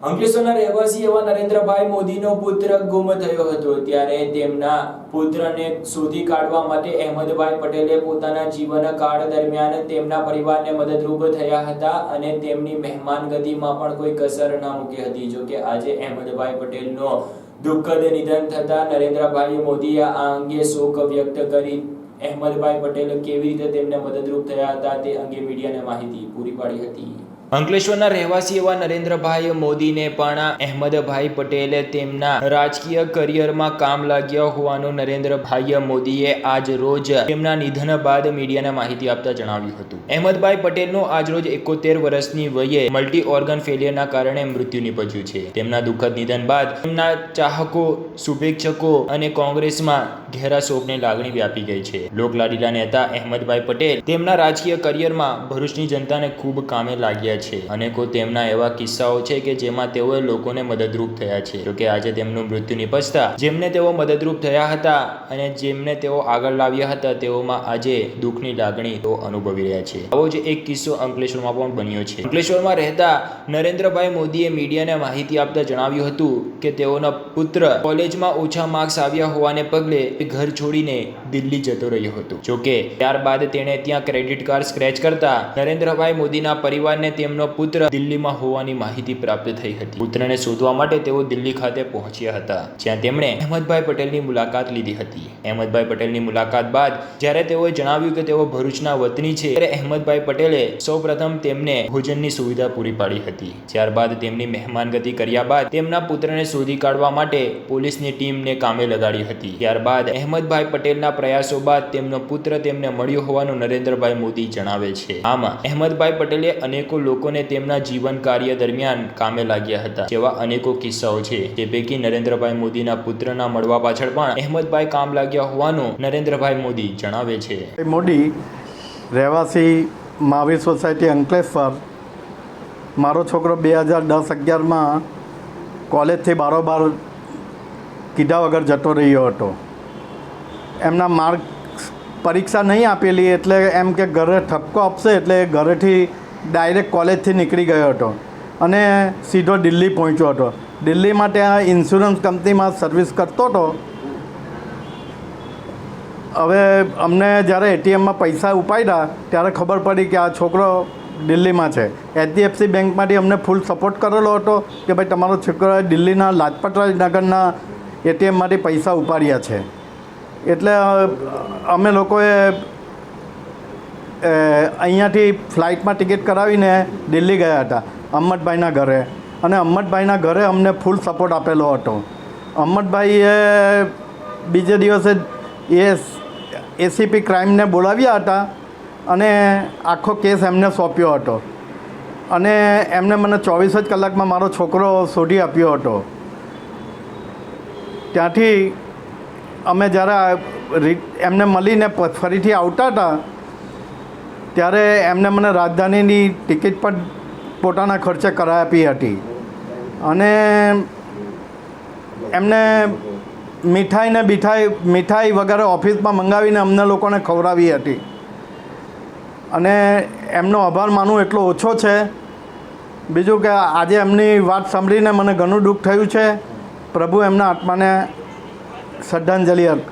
અંકલેશ્વરના રહેવાસી એવા નરેન્દ્રભાઈ મોદીનો પુત્ર ગુમ થયો હતો. ત્યારે તેમના પુત્રને શોધી કાઢવા માટે અહેમદભાઈ પટેલે પોતાના જીવનકાળ દરમિયાન તેમના પરિવારને મદદરૂપ થયા હતા અને તેમની મહેમાનગતિમાં પણ કોઈ કસર ના મૂકી હતી. જોકે આજે અહેમદભાઈ પટેલનો દુઃખદ નિધન થતા નરેન્દ્રભાઈ મોદીએ આ અંગે શોક વ્યક્ત કરી અહેમદભાઈ પટેલ કેવી રીતે તેમને મદદરૂપ થયા હતા તે અંગે મીડિયાને માહિતી પૂરી પાડી હતી. અંકલેશ્વરના રહેવાસી એવા નરેન્દ્રભાઈ મોદીને પણ અહેમદભાઈ પટેલે તેમના રાજકીય કરિયરમાં કામ લાગ્યા હોવાનું નરેન્દ્રભાઈ મોદીએ આજ રોજ તેમના નિધન બાદ મીડિયાને માહિતી આપતા જણાવ્યું હતું. અહેમદભાઈ પટેલનું આજ રોજ એકોતેર વર્ષની વયે મલ્ટી ઓર્ગન ફેલિયરના કારણે મૃત્યુ નિપજ્યું છે. તેમના દુઃખદ નિધન બાદ તેમના ચાહકો, શુભેચ્છકો અને કોંગ્રેસમાં ઘેરા શોકની લાગણી વ્યાપી ગઈ છે. લોકલાડીલા નેતા અહેમદભાઈ પટેલ તેમના રાજકીય કરિયરમાં ભરૂચની જનતાને ખૂબ કામે લાગ્યા છે. અનેકો તેમના એવા કિસ્સાઓ છે કે જેમાં તેઓએ લોકોને મદદરૂપ થયા છે. જોકે આજે તેમનું મૃત્યુ નિપજતા જેમને તેઓ મદદરૂપ થયા હતા અને જેમને તેઓ આગળ લાવ્યા હતા, તેઓમાં આજે દુઃખની લાગણી તેઓ અનુભવી રહ્યા છે. આવો જ એક કિસ્સો અંકલેશ્વરમાં પણ બન્યો છે. અંકલેશ્વરમાં રહેતા નરેન્દ્રભાઈ મોદીએ મીડિયાને માહિતી આપતા જણાવ્યું હતું કે તેઓના પુત્ર કોલેજમાં ઓછા માર્ક્સ આવ્યા હોવાને પગલે ઘર છોડીને દિલ્હી જતો રહ્યો હતો. જોકે ત્યારબાદ તેણે ત્યાં ક્રેડિટ કાર્ડ સ્ક્રેચ કરતા નરેન્દ્રભાઈ મોદીના પરિવારને તેમનો પુત્ર દિલ્હીમાં હોવાની માહિતી પ્રાપ્ત થઈ હતી. પુત્રને શોધવા માટે તેઓ દિલ્હી ખાતે પહોંચ્યા હતા, જ્યાં તેમણે અહેમદભાઈ પટેલની મુલાકાત લીધી હતી. અહેમદભાઈ પટેલની મુલાકાત બાદ, જ્યારે તેઓએ જણાવ્યું કે તેઓ ભરૂચના વતની છે, ત્યારે અહેમદભાઈ પટેલે સૌપ્રથમ તેમને ભોજનની સુવિધા પૂરી પાડી હતી. ત્યારબાદ તેમની મહેમાનગતિ કર્યા બાદ, તેમના પુત્રને શોધી કાઢવા માટે પોલીસની ટીમને કામે લગાડી હતી. ત્યારબાદ અહેમદભાઈ પટેલના પ્રયાસો બાદ તેમનો પુત્ર તેમને મળ્યો હોવાનું નરેન્દ્રભાઈ મોદી જણાવે છે. આમાં, અહેમદભાઈ પટેલે અનેકો લોકોને તેમના જીવન કાર્ય દરમિયાન કામે લાગ્યા હતા. જેવા અનેકો કિસ્સાઓ છે તે પૈકી નરેન્દ્રભાઈ મોદીના પુત્રના મળવા પાછળ પણ અહેમદભાઈ કામ લાગ્યા હોવાનું નરેન્દ્રભાઈ મોદી જણાવે છે. મોદી રહેવાસી મહાવીર સોસાયટી અંકલેશ્વર મારો છોકરો બે હજાર દસ અગિયારમાં કોલેજથી બારોબાર કીધા વગર જતો રહ્યો હતો. એમના માર્ક પરીક્ષા નહીં આપેલી એટલે એમ કે ઘરે ઠપકો આપશે એટલે ઘરેથી ડાયરેક્ટ કોલેજથી નીકળી ગયો હતો અને સીધો દિલ્હી પહોંચ્યો હતો. દિલ્હીમાં ત્યાં ઇન્સ્યોરન્સ કંપનીમાં સર્વિસ કરતો હતો. હવે અમને જ્યારે એટીએમમાં પૈસા ઉપાડ્યા, ત્યારે ખબર પડી કે આ છોકરો દિલ્હીમાં છે. એચડીએફસી બેંકમાંથી અમને ફૂલ સપોર્ટ કરેલો હતો કે ભાઈ તમારો છોકરો દિલ્હીના લાજપત નગરના એટીએમમાંથી પૈસા ઉપાડ્યા છે. એટલે અમે લોકોએ અહીંયાથી ફ્લાઇટમાં ટિકિટ કરાવીને દિલ્હી ગયા હતા, અહમદભાઈના ઘરે. અને અહમદભાઈના ઘરે અમને ફૂલ સપોર્ટ આપેલો હતો. અહમદભાઈએ બીજે દિવસે એ એસીપી ક્રાઇમને બોલાવ્યા હતા અને આખો કેસ એમને સોંપ્યો હતો. અને એમને મને ચોવીસ જ કલાકમાં મારો છોકરો શોધી આપ્યો હતો. ત્યાંથી અમે જ્યારે એમને મળીને ફરીથી આવતા હતા ત્યારે એમને મને રાજધાનીની ટિકિટ પણ પોતાના ખર્ચે કરાવી આપી હતી. અને એમને મીઠાઈ ને બીઠાઈ, મીઠાઈ વગેરે ઓફિસમાં મંગાવીને અમને લોકોને ખવડાવી હતી. અને એમનો આભાર માનવું એટલો ઓછો છે. બીજું કે આજે એમની વાત સાંભળીને મને ઘણું દુઃખ થયું છે. પ્રભુ એમના આત્માને શ્રદ્ધાંજલિ અર્પ